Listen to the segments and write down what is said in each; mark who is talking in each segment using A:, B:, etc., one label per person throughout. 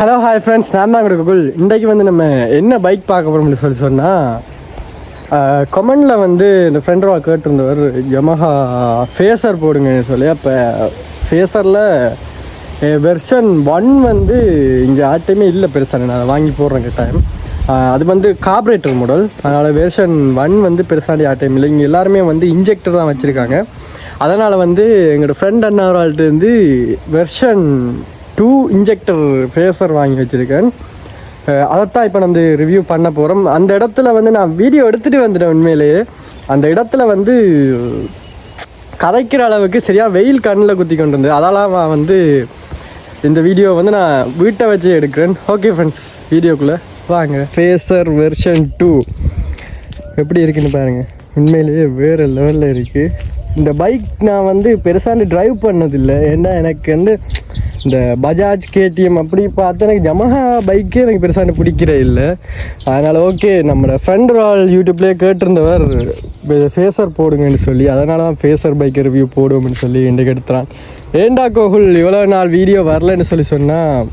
A: Hello hi friends நான் தான் Google இன்றைக்கு வந்து நம்ம என்ன பைக் பார்க்க போகிறோம்னு சொல்லி சொன்னால் கமெண்டில் வந்து இந்த ஃப்ரெண்டோட கேட்டிருந்தவர் யமஹா ஃபேஸர் போடுங்கன்னு சொல்லி. அப்போ ஃபேஸரில் வெர்ஷன் ஒன் வந்து இங்கே ஆட்டையுமே இல்லை பெருசாக நான் அதை வாங்கி போடுறேன் டைம் அது வந்து கார்பரேட்டர் மாடல் அதனால் வெர்ஷன் ஒன் வந்து பெருசாண்டி ஆட்டையும் இல்லை. இங்கே எல்லாருமே வந்து இன்ஜெக்டர் தான் வச்சுருக்காங்க. அதனால் வந்து எங்களோட ஃப்ரெண்ட் அண்ணாவால்ட்டு வந்து வெர்ஷன் டூ இன்ஜெக்டர் ஃபேஸர் வாங்கி வச்சுருக்கேன். அதைத்தான் இப்போ வந்து ரிவ்யூ பண்ண போகிறோம் அந்த இடத்துல வந்து நான் வீடியோ எடுத்துகிட்டு வந்துட்டேன் உண்மையிலேயே. அந்த இடத்துல வந்து கதைக்கிற அளவுக்கு சரியாக வெயில் கண்ணில் குத்தி கொண்டு இருந்தது. அதெல்லாம் நான் வந்து இந்த வீடியோ வந்து நான் வீட்டை வச்சு எடுக்கிறேன். ஓகே ஃப்ரெண்ட்ஸ் வீடியோக்குள்ளே வாங்க. ஃபேஸர் வெர்ஷன் டூ எப்படி இருக்குன்னு பாருங்கள் உண்மையிலேயே வேறு லெவலில் இருக்குது இந்த பைக் நான் வந்து பெருசாண்டு டிரைவ் பண்ணதில்லை. ஏன்னா எனக்கு வந்து இந்த பஜாஜ் கேடிஎம் அப்படி பார்த்து எனக்கு ஜமஹா பைக்கே எனக்கு பெருசாக பிடிக்கிறே இல்லை. அதனால் ஓகே நம்ம ஃப்ரெண்ட் ரால் யூடியூப்லேயே கேட்டிருந்தவர் ஃபேஸர் போடுங்கன்னு சொல்லி அதனால தான் ஃபேஸர் பைக் ரிவ்யூ போடுவோம்னு சொல்லி இன்றைக்கு எடுத்துகிறான் ஏண்டா கோகுல் இவ்வளோ நாள் வீடியோ வரலன்னு சொல்லி சொன்னால்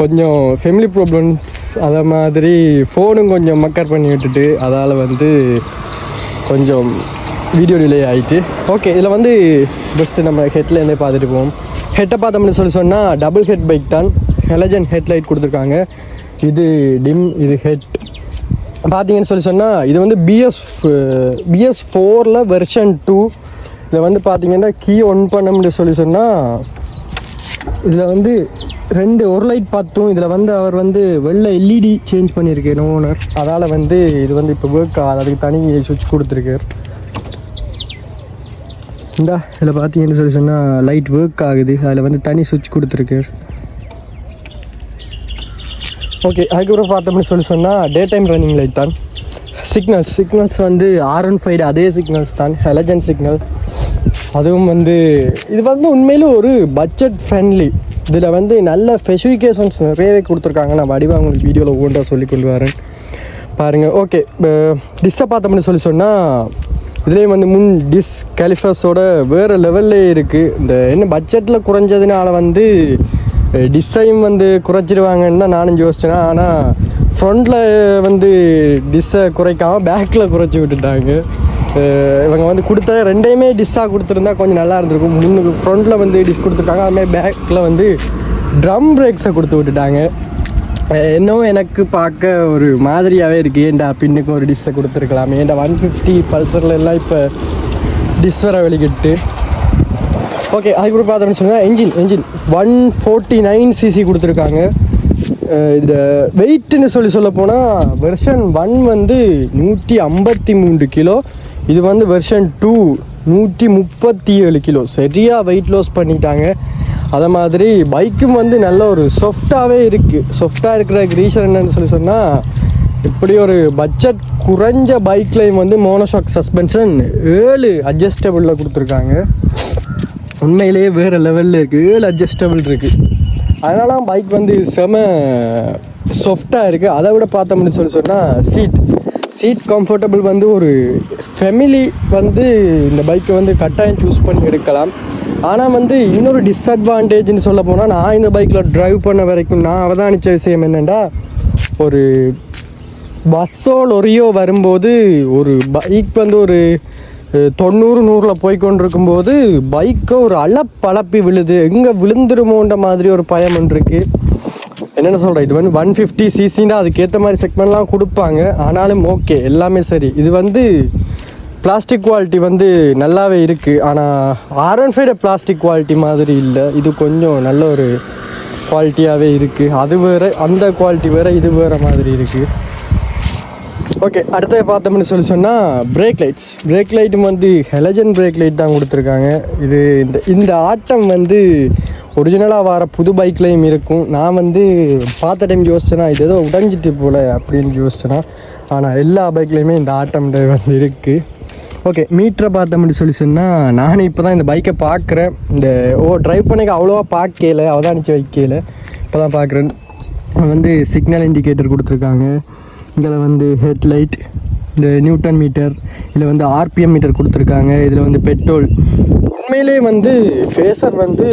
A: கொஞ்சம் ஃபேமிலி ப்ராப்ளம்ஸ் அதை மாதிரி ஃபோனும் கொஞ்சம் மக்கர் பண்ணி விட்டுட்டு அதால் வந்து கொஞ்சம் வீடியோ டிலே ஆகிட்டு ஓகே இதில் வந்து பெஸ்ட்டு நம்ம ஹெட்லேருந்தே பார்த்துட்டு போவோம். ஹெட்டை பார்த்தோம்னு சொல்லி சொன்னால் டபுள் ஹெட் பைக் தான் ஹெலஜன் ஹெட்லைட் கொடுத்துருக்காங்க. இது டிம் இது ஹெட் பார்த்தீங்கன்னு சொல்லி சொன்னால் இது வந்து பிஎஸ் பிஎஸ் ஃபோரில் வெர்ஷன் டூ இதை வந்து பார்த்தீங்கன்னா கீ ஒன் பண்ணோம்னு சொல்லி சொன்னால் இதில் வந்து ரெண்டு ஒரு லைட் பார்த்தும். இதில் வந்து அவர் வந்து வெள்ளை எல்இடி சேஞ்ச் பண்ணியிருக்காரு ஓனர் அதால் வந்து இது வந்து இப்போ ஒர்க் ஆகாது. அதுக்கு தனி சுவிட்ச் கொடுத்துருக்காரு. இந்தா இதில் பார்த்தீங்கன்னு சொல்லி சொன்னால் லைட் ஒர்க் ஆகுது. அதில் வந்து தனி சுவிட்ச் கொடுத்துருக்கு. ஓகே அதுக்கப்புறம் பார்த்தோம்னு சொல்லி சொன்னால் டே டைம் ரன்னிங் லைட் தான். சிக்னல்ஸ் சிக்னல்ஸ் வந்து ஆர் ஒன் ஃபைவ் அதே சிக்னல்ஸ் தான். ஹெலஜன் சிக்னல் அதுவும் வந்து இது வந்து உண்மையில ஒரு பட்ஜெட் ஃப்ரெண்ட்லி இதில் வந்து நல்ல ஸ்பெசிஃபிகேஷன்ஸ் நிறையவே கொடுத்துருக்காங்க. நான் வடிவாக உங்களுக்கு வீடியோவில் ஒவ்வொன்றா சொல்லி கொண்டு வரேன். பாருங்கள் ஓகே டிஸ்ஸை பார்த்தோம்னு சொல்லி சொன்னால் இதுலேயும் வந்து முன் டிஸ் கலிஃபஸோட வேறு லெவல்லே இருக்குது இந்த என்ன பட்ஜெட்டில் குறைஞ்சதுனால வந்து டிஸ்ஸையும் வந்து குறைச்சிடுவாங்கன்னு தான் நானும் யோசிச்சேன். ஆனால் ஃப்ரண்டில் வந்து டிஸ்ஸை குறைக்காமல் பேக்கில் குறைச்சி விட்டுட்டாங்க. இவங்க வந்து கொடுத்த ரெண்டையுமே டிஸ்ஸாக கொடுத்துருந்தா கொஞ்சம் நல்லா இருந்திருக்கும். முன்னுக்கு ஃப்ரண்ட்டில் வந்து டிஸ் கொடுத்துருக்காங்க. அதுமாதிரி பேக்கில் வந்து ட்ரம் பிரேக்ஸை கொடுத்து விட்டுட்டாங்க. இன்னும் எனக்கு பார்க்க ஒரு மாதிரியாகவே இருக்குது ஏன்டா பின்னுக்கு ஒரு டிஸ்ஸை கொடுத்துருக்கலாம். ஏன்டா ஒன் ஃபிஃப்டி பல்சரில் எல்லாம் இப்போ டிஸ் வர வெளிக்கிட்டு ஓகே அதுக்கப்புறம் பார்த்தோம்னு சொன்னால் engine engine one forty nine CC கொடுத்துருக்காங்க இந்த வெயிட்டுன்னு சொல்லி சொல்ல போனால் வெர்ஷன் ஒன் வந்து நூற்றி ஐம்பத்தி மூன்று கிலோ. இது வந்து வெர்ஷன் டூ நூற்றி முப்பத்தி ஏழு கிலோ. சரியாக வெயிட் லாஸ் பண்ணிட்டாங்க. அதை மாதிரி பைக்கும் வந்து நல்ல ஒரு சாஃப்டாகவே இருக்குது சாஃப்டாக இருக்கிற ரீசன் என்னன்னு சொல்லி சொன்னால் இப்படி ஒரு பட்ஜெட் குறைஞ்ச பைக்லையும் வந்து மோனோஷாக் சஸ்பென்ஷன் ஏழு அட்ஜஸ்டபிளில் கொடுத்துருக்காங்க. உண்மையிலேயே வேறு லெவலில் இருக்குது ஏழு அட்ஜஸ்டபிள் இருக்குது அதனால பைக் வந்து செம சாஃப்டாக இருக்குது அதை விட பார்த்தோம்னு சொல்லி சொன்னால் சீட் சீட் கம்ஃபர்டபுள் வந்து ஒரு ஃபெமிலி வந்து இந்த பைக்கை வந்து கட்டாயம் சூஸ் பண்ணி எடுக்கலாம். ஆனால் வந்து இன்னொரு டிஸ்அட்வான்டேஜ்னு சொல்ல போனால் நான் இந்த பைக்கில் ட்ரைவ் பண்ண வரைக்கும் நான் அவதானித்த விஷயம் என்னென்னா ஒரு பஸ்ஸோ லொரியோ வரும்போது ஒரு பைக் வந்து ஒரு தொண்ணூறு நூறில் போய் கொண்டிருக்கும்போது பைக்கை ஒரு அளப்பளப்பி விழுது. எங்கே விழுந்துருமோன்ற மாதிரி ஒரு பயம் ஒன்று இருக்கு. என்னென்ன சொல்கிறேன் இது வந்து ஒன் ஃபிஃப்டி சிசின்னா அதுக்கேற்ற மாதிரி செக்மெண்ட்லாம் கொடுப்பாங்க. ஆனாலும் ஓகே எல்லாமே சரி. இது வந்து பிளாஸ்டிக் குவாலிட்டி வந்து நல்லாவே இருக்குது ஆனால் ஆர் ஒன் பிளாஸ்டிக் குவாலிட்டி மாதிரி இல்லை. இது கொஞ்சம் நல்ல ஒரு குவாலிட்டியாகவே இருக்குது அது வேறு அந்த குவாலிட்டி வேறு இது வேறு மாதிரி இருக்குது ஓகே அடுத்தது பார்த்தோம்னு சொல்லி சொன்னால் பிரேக் லைட்ஸ் பிரேக் லைட்டும் வந்து ஹெலஜன் பிரேக் லைட் தான் கொடுத்துருக்காங்க. இது இந்த இந்த ஆட்டம் வந்து ஒரிஜினலாக வர புது பைக்லேயும் இருக்கும். நான் வந்து பார்த்த டைம் யோசிச்சேன்னா இது ஏதோ உடஞ்சிட்டு போல அப்படின்னு யோசிச்சேன்னா ஆனால் எல்லா பைக்லேயுமே இந்த ஆட்டம் வந்து இருக்குது ஓகே மீட்டரை பார்த்தோம்னு சொல்லி சொன்னால் நானும் இப்போ தான் இந்த பைக்கை பார்க்குறேன். இந்த ஓ ட்ரைவ் பண்ணிக்க அவ்வளோவா பார்க்கல. அவதானிச்சு வைக்கல. இப்போ தான் பார்க்குறேன் வந்து சிக்னல் இண்டிகேட்டர் கொடுத்துருக்காங்க. இதில் வந்து ஹெட்லைட் இந்த நியூட்டன் மீட்டர் இதில் வந்து ஆர்பிஎம் மீட்டர் கொடுத்துருக்காங்க. இதில் வந்து பெட்ரோல் உண்மையிலே வந்து ஃபேஸர் வந்து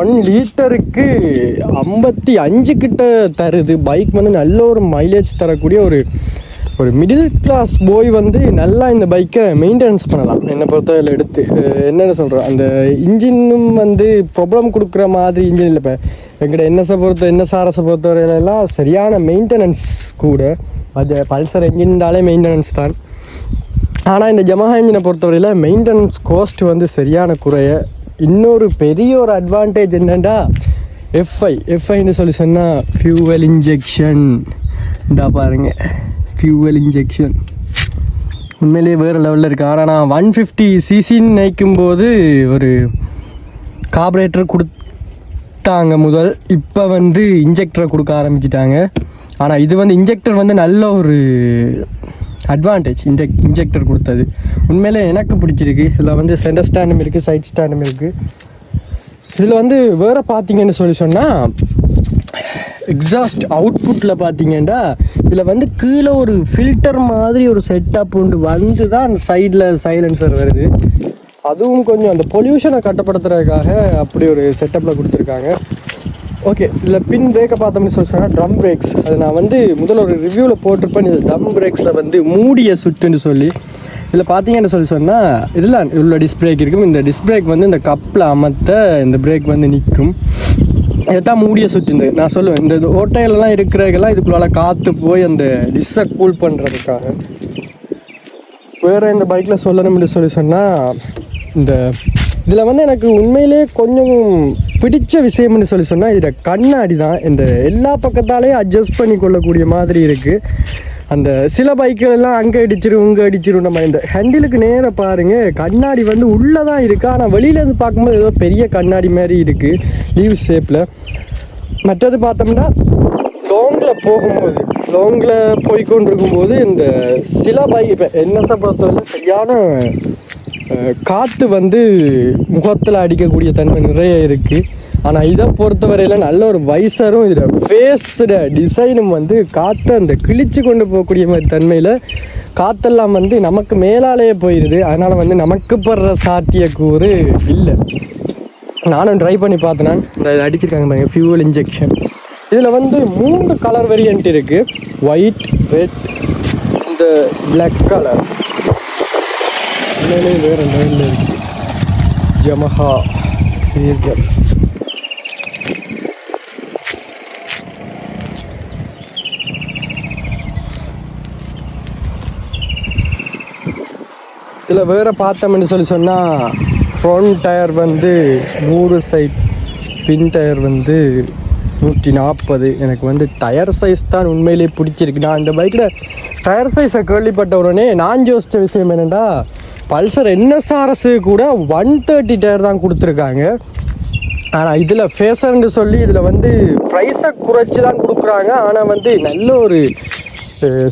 A: ஒன் லிட்டருக்கு ஐம்பத்தி அஞ்சு கிட்ட தருது. பைக் வந்து நல்ல ஒரு மைலேஜ் தரக்கூடிய ஒரு ஒரு மிடில் கிளாஸ் போய் வந்து நல்லா இந்த பைக்கை மெயின்டெனன்ஸ் பண்ணலாம். என்னை பொறுத்தவரையில் எடுத்து என்னென்ன சொல்கிறோம் அந்த இன்ஜினும் வந்து ப்ராப்ளம் கொடுக்குற மாதிரி இன்ஜின் இல்லை. இப்போ எங்கள்கிட்ட என்எஸை பொறுத்த என்எஸ்ஆர்எஸை பொறுத்தவரையிலலாம் சரியான மெயின்டெனன்ஸ் கூட. அது பல்சர் என்ஜின்டாலே மெயின்டெனன்ஸ் தான். ஆனால் இந்த ஜமஹா இன்ஜினை பொறுத்தவரையில் மெயின்டெனன்ஸ் காஸ்ட் வந்து சரியான குறைய. இன்னொரு பெரிய ஒரு அட்வான்டேஜ் என்னென்னா எஃப்ஐ எஃப்ஐன்னு சொல்லி சொன்னால் ஃபியூவல் இன்ஜெக்ஷன் இந்தா பாருங்கள் ஃபியூவல் இன்ஜெக்ஷன் உண்மையிலேயே வேறு லெவலில் இருக்குது ஆனால் நான் ஒன் ஃபிஃப்டி சிசின்னு நினைக்கும் போது ஒரு கார்பரேட்டர் கொடுத்தாங்க முதல். இப்போ வந்து இன்ஜெக்டரை கொடுக்க ஆரம்பிச்சிட்டாங்க. ஆனால் இது வந்து இன்ஜெக்டர் வந்து நல்ல ஒரு அட்வான்டேஜ் இன்ஜெக் இன்ஜெக்டர் கொடுத்தது. உண்மையிலே எனக்கு பிடிச்சிருக்கு. இதில் வந்து சென்டர் ஸ்டாண்டும் இருக்குது சைட் ஸ்டாண்டும் இருக்குது இதில் வந்து வேறு பார்த்தீங்கன்னு சொல்லி சொன்னால் எக்ஸாஸ்ட் அவுட்புட்டில் பார்த்தீங்கன்னா இதில் வந்து கீழே ஒரு ஃபில்டர் மாதிரி ஒரு செட்டப் உண்டு. வந்து தான் அந்த சைடில் சைலன்சர் வருது. அதுவும் கொஞ்சம் அந்த பொல்யூஷனை கட்டுப்படுத்துறதுக்காக அப்படி ஒரு செட்டப்பில் கொடுத்துருக்காங்க. ஓகே இதில் பின் பிரேக்கை பார்த்தோம்னு சொல்லி ட்ரம் பிரேக்ஸ் அது நான் வந்து முதல்ல ஒரு ரிவ்யூவில் போட்டிருப்பேன். இந்த ட்ரம் பிரேக்ஸில் வந்து மூடிய சுட்டுன்னு சொல்லி. இதில் பார்த்தீங்கன்னு சொல்லி சொன்னால் இதில் உள்ள டிஸ்பிரேக் இருக்கும். இந்த டிஸ்பிரேக் வந்து இந்த கப்பில் அமர்த்த இந்த பிரேக் வந்து நிற்கும். இதைத்தான் மூடிய சுட்டு இந்த நான் சொல்லுவேன் இந்த ஓட்டையிலலாம் இருக்கிறதெல்லாம் இதுக்குள்ளால காற்று போய் அந்த டிஸ்ஸை கூல் பண்ணுறதுக்காக வேறு இந்த பைக்கில் சொல்லணும்னு சொல்லி சொன்னால் இந்த இதில் வந்து எனக்கு உண்மையிலே கொஞ்சம் பிடிச்ச விஷயம்னு சொல்லி சொன்னால் இதில் கண்ணாடி தான். இந்த எல்லா பக்கத்தாலேயும் அட்ஜஸ்ட் பண்ணி கொள்ளக்கூடிய மாதிரி இருக்குது அந்த சில பைக்குகள் எல்லாம் அங்கே அடிச்சிரும் இங்கே அடிச்சிரும் நம்ம இந்த ஹேண்டிலுக்கு நேராக பாருங்க. கண்ணாடி வந்து உள்ளே தான் இருக்குது ஆனால் வெளியிலேருந்து பார்க்கும்போது ஏதோ பெரிய கண்ணாடி மாதிரி இருக்குது லீவ் ஷேப்பில் மற்றது பார்த்தோம்னா லாங்கில் போகும்போது லாங்கில் போய்கொண்டிருக்கும்போது இந்த சில பைக் இப்போ என்எஸ்ஸை பொறுத்தவரை சரியான காற்று வந்து முகத்தில் அடிக்கக்கூடிய தன்மை நிறைய இருக்குது ஆனால் இதை பொறுத்தவரையில் நல்ல ஒரு வைசரும் இதில் ஃபேஸோட டிசைனும் வந்து காற்றை அந்த கிழிச்சு கொண்டு போகக்கூடிய மாதிரி தன்மையில் காற்றெல்லாம் வந்து நமக்கு மேலாலேயே போயிடுது அதனால் வந்து நமக்கு படுற சாத்தியக்கூறு இல்லை. நானும் ட்ரை பண்ணி பார்த்தேன். நான். இந்த அடிச்சிருக்காங்க பாருங்க ஃபியூவல் இன்ஜெக்ஷன் இதில் வந்து மூணு கலர் வேரியன்ட் இருக்குது ஒயிட் ரெட் இந்த பிளாக் கலர் வேறு இருக்குது ஜமஹா ஃபேசர் இதில் வேறு பார்த்தோம்னு சொல்லி சொன்னால் ஃப்ரண்ட் டயர் வந்து நூறு சைட் பின் டயர் வந்து நூற்றி நாற்பது எனக்கு வந்து டயர் சைஸ் தான் உண்மையிலேயே பிடிச்சிருக்கு. நான் இந்த பைக்கில் டயர் சைஸை கேள்விப்பட்ட உடனே நான் யோசித்த விஷயம் என்னென்னா பல்சர் என்எஸ்ஆர்எஸு கூட ஒன் தேர்ட்டி டயர் தான் கொடுத்துருக்காங்க. ஆனால் இதில் ஃபேஷன்னு சொல்லி இதில் வந்து ப்ரைஸை குறைச்சி தான் கொடுக்குறாங்க. ஆனால் வந்து நல்ல ஒரு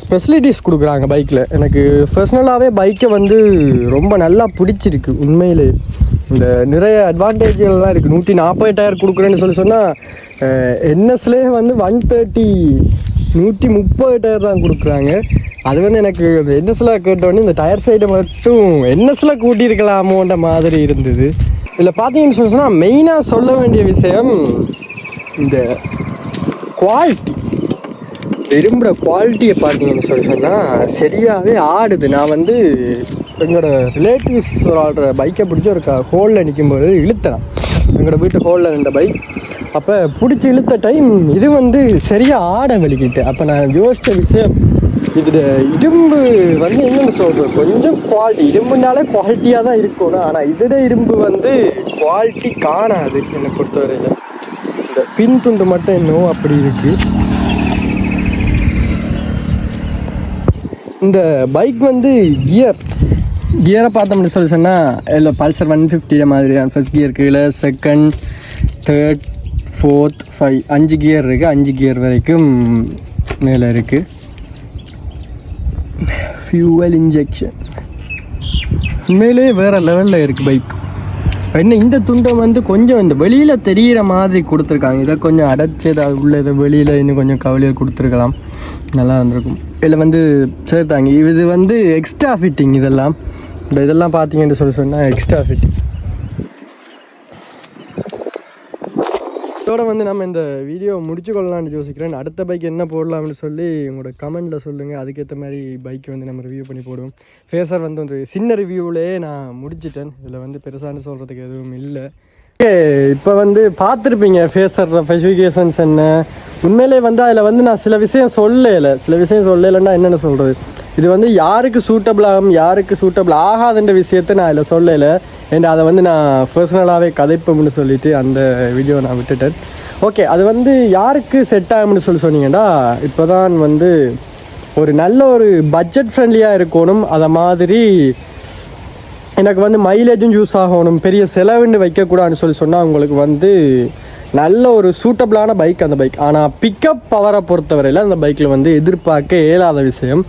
A: ஸ்பெசிலிட்டிஸ் கொடுக்குறாங்க பைக்கில் எனக்கு பர்சனலாகவே பைக்கை வந்து ரொம்ப நல்லா பிடிச்சிருக்கு. உண்மையிலே. இந்த நிறைய அட்வான்டேஜ்கள்லாம் இருக்குது நூற்றி நாற்பது டயர் கொடுக்குறேன்னு சொல்லி சொன்னால் என்எஸ்லேயே வந்து ஒன் தேர்ட்டி நூற்றி முப்பது டயர் தான் கொடுக்குறாங்க. அது வந்து எனக்கு அந்த என்எஸ்ல கேட்டோடனே இந்த டயர் சைடு மட்டும் என்எஸ்ல கூட்டியிருக்கலாமோன்ற மாதிரி இருந்தது. இதில் பார்த்தீங்கன்னு சொல்லி சொன்னால் மெயினாக சொல்ல வேண்டிய விஷயம் இந்த குவாலிட்டி விரும்புகிற குவாலிட்டியை பார்த்தீங்கன்னு சொல்லி சொன்னால் சரியாகவே ஆடுது. நான் வந்து எங்களோட ரிலேட்டிவ்ஸ் ஒரு ஆடுற பைக்கை பிடிச்சி ஒரு ஹோலில் நிற்கும்போது இழுத்தேன். எங்களோட வீட்டு ஹோலில் இருந்த பைக் அப்போ பிடிச்சி இழுத்த டைம் இது வந்து சரியாக ஆட வலிக்கிட்டு. அப்போ நான் யோசித்த விஷயம் இதில் இரும்பு வந்து என்னென்னு சொல்கிறது கொஞ்சம் குவாலிட்டி இரும்புனாலே குவாலிட்டியாக தான் இருக்கணும். ஆனால் இதோட இரும்பு வந்து குவாலிட்டி காணாது என்னை பொறுத்தவரையில். இந்த பின் துண்டு மட்டும் இன்னும் அப்படி இருக்குது இந்த பைக் வந்து கியர் கியரை பார்த்தோம்னு சொல்லி சொன்னால் இல்லை பல்சர் ஒன் ஃபிஃப்டி மாதிரி தான் ஃபஸ்ட் கியர் கீழே செகண்ட் தேர்ட் ஃபோர்த் ஃபைவ் அஞ்சு கியர் இருக்குது அஞ்சு கியர் வரைக்கும் மேலே இருக்குது ஃபியூவல் இன்ஜெக்ஷன் உண்மையிலே வேறு லெவலில் இருக்குது பைக் என்ன இந்த துண்டை வந்து கொஞ்சம் இந்த வெளியில் தெரிகிற மாதிரி கொடுத்துருக்காங்க. இதை கொஞ்சம் அடைச்சி உள்ள இதை வெளியில் இன்னும் கொஞ்சம் கவலையில் கொடுத்துருக்கலாம். நல்லா இருந்திருக்கும். இதில் வந்து சேர்த்தாங்க. இது வந்து எக்ஸ்ட்ரா ஃபிட்டிங் இதெல்லாம். இந்த இதெல்லாம் பார்த்தீங்கன்னு சொல்லி சொன்னால் எக்ஸ்ட்ரா ஃபிட்டிங் இதோட வந்து நம்ம இந்த வீடியோ முடிச்சு கொள்ளலாம்னு யோசிக்கிறேன். அடுத்த பைக் என்ன போடலாம்னு சொல்லி உங்களோட கமெண்ட்டில் சொல்லுங்கள் அதுக்கேற்ற மாதிரி பைக் வந்து நம்ம ரிவ்யூ பண்ணி போடுவோம். ஃபேஸர் வந்து ஒரு சின்ன ரிவ்யூவிலே நான் முடிச்சிட்டேன். இதில் வந்து பெருசான்னு சொல்கிறதுக்கு எதுவும் இல்லை. இப்போ வந்து பார்த்துருப்பீங்க ஃபேஸர் ஸ்பெசிஃபிகேஷன்ஸ் என்ன. உண்மையிலே வந்து அதில் வந்து நான் சில விஷயம் சொல்லலை. சில விஷயம் சொல்லலைன்னா என்னென்ன சொல்கிறது இது வந்து யாருக்கு சூட்டபிள் ஆகும் யாருக்கு சூட்டபிள் ஆகாதுன்ற விஷயத்த நான் இதில் சொல்லலை. ஏன்னா அதை வந்து நான் பர்சனலாகவே கதைப்போம்னு சொல்லிட்டு அந்த வீடியோ நான் விட்டுட்டேன். ஓகே அது வந்து யாருக்கு செட் ஆகும்னு சொல்லி சொன்னீங்கன்னா இப்போ தான் வந்து ஒரு நல்ல ஒரு பட்ஜெட் ஃப்ரெண்ட்லியாக இருக்கணும். அதை மாதிரி எனக்கு வந்து மைலேஜும் யூஸ் ஆகணும் பெரிய செலவுன்னு வைக்கக்கூடாதுன்னு சொல்லி சொன்னால் உங்களுக்கு வந்து நல்ல ஒரு சூட்டபிளான பைக் அந்த பைக் ஆனால் பிக்கப் பவரை பொறுத்தவரையில் அந்த பைக்கில் வந்து எதிர்பார்க்க இயலாத விஷயம்.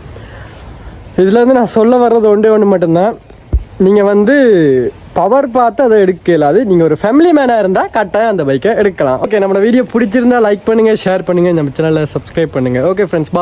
A: இதில் வந்து நான் சொல்ல வர்றது ஒன்றே ஒன்று மட்டும்தான். நீங்கள் வந்து பவர் பார்த்து அதை எடுக்கலாது. நீங்கள் ஒரு ஃபேமிலி மேனாக இருந்தால் கரெக்டாக அந்த பைக்கை எடுக்கலாம். ஓகே நம்ம வீடியோ பிடிச்சிருந்தா லைக் பண்ணுங்கள் ஷேர் பண்ணுங்கள் நம்ம சேனலில் சப்ஸ்கிரைப் பண்ணுங்கள் ஓகே ஃப்ரெண்ட்ஸ்